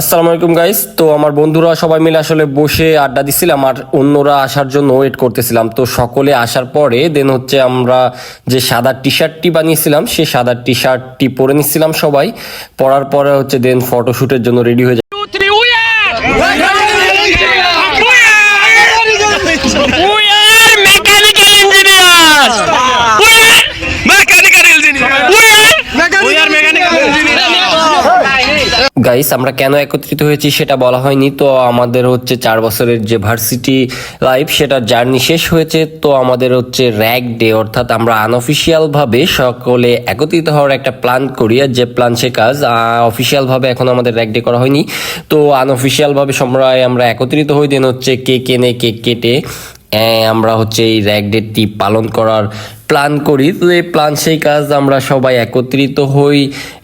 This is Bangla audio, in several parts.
আসসালামু আলাইকুম গাইস তো আমার বন্ধুরা সবাই মিলে আসলে বসে আড্ডা দিছিলাম আর অন্যরা আসার জন্য ওয়েট করতেছিলাম। তো সকলে আসার পরে দেন হচ্ছে আমরা যে সাদা টি শার্টটি বানিয়েছিলাম, সেই সাদা টি শার্টটি পরে নিচ্ছিলাম সবাই। পরার পরে হচ্ছে দেন ফটোশ্যুটের জন্য রেডি হয়ে গাইস আমরা কেন একত্রিত হয়েছি সেটা বলা হয়নি। তো আমাদের হচ্ছে চার বছরের যে ভার্সিটি লাইফ সেটা জার্নি শেষ হয়েছে। তো আমাদের হচ্ছে র্যাক ডে অর্থাৎ আমরা আনঅফিসিয়াল ভাবে সকলে একত্রিত হওয়ার একটা প্ল্যান করি। আর যে প্ল্যান সে কাজ অফিসিয়াল ভাবে এখন আমাদের র্যাক ডে করা হয়নি। তো আনঅফিসিয়াল ভাবে সবাই আমরা একত্রিত হই দেন হচ্ছে কেক কেনে কেক কেটে আমরা হচ্ছে এই র্যাক ডেটটি পালন করার প্ল্যান করি। তো এই প্ল্যান সেই কাজ আমরা সবাই একত্রিত হই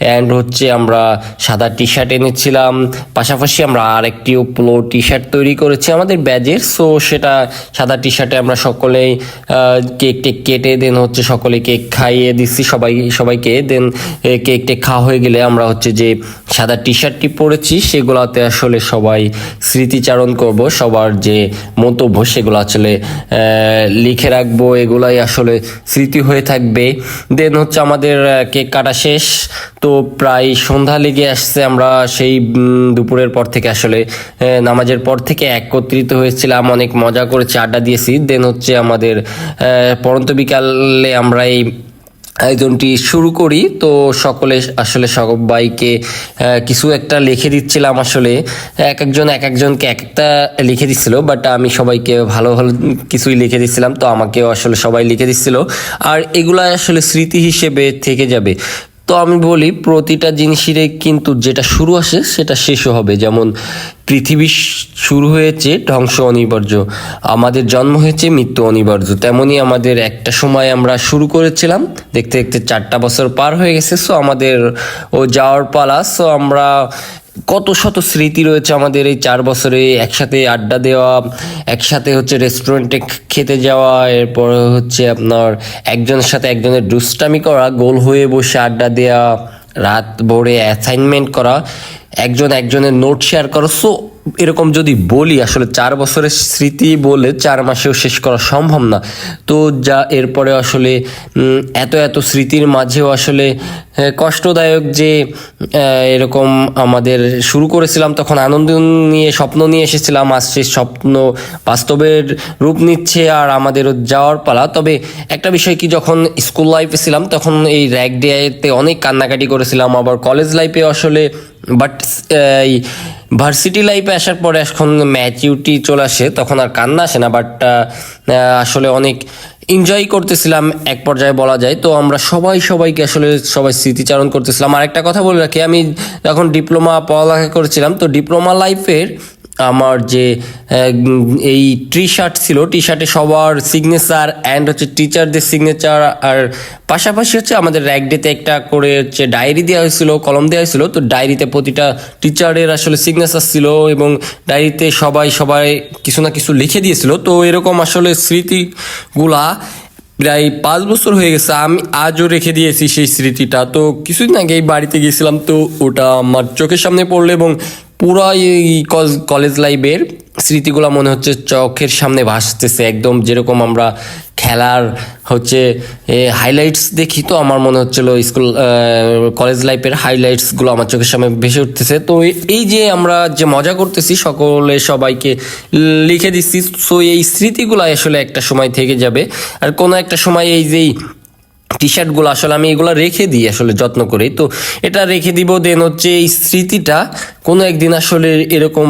অ্যান্ড হচ্ছে আমরা সাদা টি শার্ট এনেছিলাম। পাশাপাশি আমরা আর একটি পোলো টি শার্ট তৈরি করেছি আমাদের ব্যাজের সো সেটা সাদা টি শার্টে আমরা সকলেই কেক টেক কেটে দেন হচ্ছে সকলে কেক খাইয়ে দিচ্ছি সবাই, সবাইকে দেন কেক টেক খাওয়া হয়ে গেলে আমরা হচ্ছে যে সাদা টি শার্টটি পরেছি, সেগুলোতে আসলে সবাই স্মৃতিচারণ করব। সবার যে মন্তব্য, সেগুলো আসলে লিখে রাখব। এগুলাই আসলে স্মৃতি হয়ে থাকবে। দেন হচ্ছে আমাদের কেক কাটা শেষ। তো প্রায় সন্ধ্যা লেগে আসছে আমরা সেই দুপুরের পর থেকে আসলে নামাজের পর থেকে একত্রিত হয়েছিলাম, অনেক মজা করেছি, আড্ডা দিয়েছি। দেন হচ্ছে আমাদের পরন্ত বিকালে আমরা এই আয়োজনটি শুরু করি। তো সকলে আসলে সবাইকে কিছু একটা লিখে দিচ্ছিলাম আসলে। এক একজন, এক একজনকে এক একটা লিখে দিচ্ছিল বাট আমি সবাইকে ভালো ভালো কিছুই লিখে দিচ্ছিলাম, তো আমাকেও আসলে সবাই লিখে দিচ্ছিল। আর এগুলা আসলে স্মৃতি হিসেবে থেকে যাবে। তো আমি বলি, প্রতিটা জিনিসেরই কিন্তু যেটা শুরু আসে, সেটা শেষও হবে। যেমন, পৃথিবী শুরু হয়েছে ধ্বংস অনিবার্য। আমাদের জন্ম হয়েছে মৃত্যু অনিবার্য। তেমনই আমাদের একটা সময় আমরা শুরু করেছিলাম। দেখতে দেখতে চারটা বছর পার হয়ে গেছে সো আমাদের ও যাওয়ার পালা সো আমরা কত শত স্মৃতি রয়েছে আমাদের এই চার বছরে, একসাথে আড্ডা দেওয়া, একসাথে হচ্ছে রেস্টুরেন্টে খেতে যাওয়া, এরপর হচ্ছে আপনার একজনের সাথে একজনের দুষ্টামি করা, গোল হয়ে বসে আড্ডা দেওয়া, রাত ভোরে অ্যাসাইনমেন্ট করা। একজন একজনের নোট শেয়ার করো। সো এরকম যদি বলি, আসলে চার বছরের স্মৃতি বলে চার মাসেও শেষ করা সম্ভব না। তো যা, এরপরে আসলে এত এত স্মৃতির মাঝেও আসলে কষ্টদায়ক যে এরকম আমাদের শুরু করেছিলাম, তখন আনন্দ নিয়ে, স্বপ্ন নিয়ে এসেছিলাম। আজ সেই স্বপ্ন বাস্তবের রূপ নিচ্ছে আর আমাদেরও যাওয়ার পালা। তবে একটা বিষয় কি, যখন স্কুল লাইফে ছিলাম, তখন এই র্যাক ডেতে অনেক কান্নাকাটি করেছিলাম। আবার কলেজ লাইফে আসলে বাট এই ভার্সিটি লাইফে আসার পরে এখন ম্যাচিউরিটি চলে আসে, তখন আর কান্না আসে না বাট আসলে অনেক এনজয় করতেছিলাম, এক পর্যায়ে বলা যায়। তো আমরা সবাই সবাইকে আসলে সবাই স্মৃতিচারণ করতেছিলাম। আর একটা কথা বলে রাখি, আমি যখন ডিপ্লোমা পড়ালেখা করেছিলাম, তো ডিপ্লোমা লাইফের আমার যে এই টি শার্ট ছিল টি শার্টে সবার সিগনেচার অ্যান্ড হচ্ছে টিচারদের সিগনেচার আর পাশাপাশি হচ্ছে আমাদের র্যাক ডেতে একটা করে হচ্ছে ডায়েরি দেওয়া হয়েছিল, কলম দেওয়া হয়েছিল। তো ডায়েরিতে প্রতিটা টিচারের আসলে সিগনেচার ছিল এবং ডায়েরিতে সবাই সবাই কিছু না কিছু লিখে দিয়েছিল। তো এরকম আসলে স্মৃতিগুলা প্রায় পাঁচ বছর হয়ে গেছে, আমি আজও রেখে দিয়েছি সেই স্মৃতিটা। তো কিছুদিন আগে এই বাড়িতে গিয়েছিলাম, তো ওটা আমার চোখের সামনে পড়ল এবং পুরো এই কল- কলেজ লাইফের স্মৃতিগুলো মনে হচ্ছে চোখের সামনে ভাসতেছে। একদম যেরকম আমরা খেলার হচ্ছে হাইলাইটস দেখি তো আমার মনে হচ্ছিল স্কুল কলেজ লাইফের হাইলাইটসগুলো আমার চোখের সামনে ভেসে উঠতেছে। তো এই যে আমরা যে মজা করতেছি সকলে সবাইকে লিখে দিচ্ছি। সো এই স্মৃতিগুলো আসলে একটা সময় থেকে যাবে। আর কোনো একটা সময় এই যেই টি শার্টগুলো আসলে আমি এগুলো রেখে দিই আসলে যত্ন করে তো এটা রেখে দিব দেন হচ্ছে এই স্মৃতিটা কোনো একদিন আসলে এরকম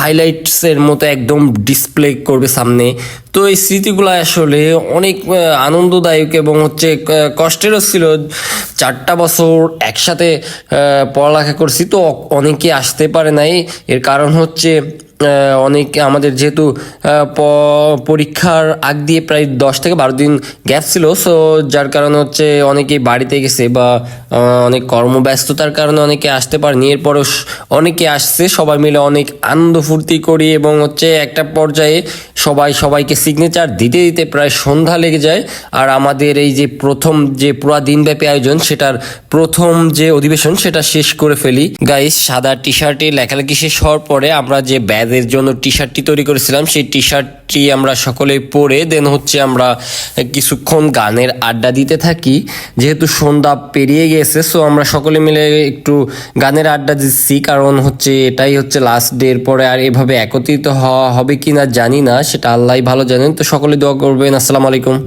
হাইলাইটসের মতো একদম ডিসপ্লে করবে সামনে। তো এই স্মৃতিগুলো আসলে অনেক আনন্দদায়ক এবং হচ্ছে কষ্টেরও ছিল। চারটা বছর একসাথে পড়ালেখা করছি, তো অনেকে আসতে পারে নাই। এর কারণ হচ্ছে অনেক আমাদের যেহেতু পরীক্ষার আগ দিয়ে প্রায় দশ থেকে বারো দিন গ্যাপ ছিল সো যার কারণে হচ্ছে অনেকেই বাড়িতে গেছে বা অনেক কর্মব্যস্ততার কারণে অনেকে আসতে পারেনি। এরপরও অনেকে আসছে, সবাই মিলে অনেক আনন্দ ফুর্তি করি এবং হচ্ছে একটা পর্যায়ে সবাই সবাইকে সিগনেচার দিতে দিতে প্রায় সন্ধ্যা লেগে যায়। আর আমাদের এই যে প্রথম যে পুরা দিনব্যাপী আয়োজন, সেটার প্রথম যে অধিবেশন, সেটা শেষ করে ফেলি। গাইস সাদা টি শার্টে লেখালেখি শেষ হওয়ার পরে আমরা যে ব্যাদের জন্য টি শার্টটি তৈরি করেছিলাম। সেই টি শার্টটি আমরা সকলে পরে দেন হচ্ছে আমরা কিছুক্ষণ গানের আড্ডা দিতে থাকি। যেহেতু সন্ধ্যা পেরিয়ে গেছে সো আমরা সকলে মিলে একটু গানের আড্ডা দিচ্ছি। কারণ হচ্ছে এটাই হচ্ছে লাস্ট ডে এর পরে আর এভাবে একত্রিত হওয়া হবে কিনা জানি না, সেটা আল্লাহ ভালো জানেন। তো সকলে দোয়া করবেন। আসসালামু আলাইকুম।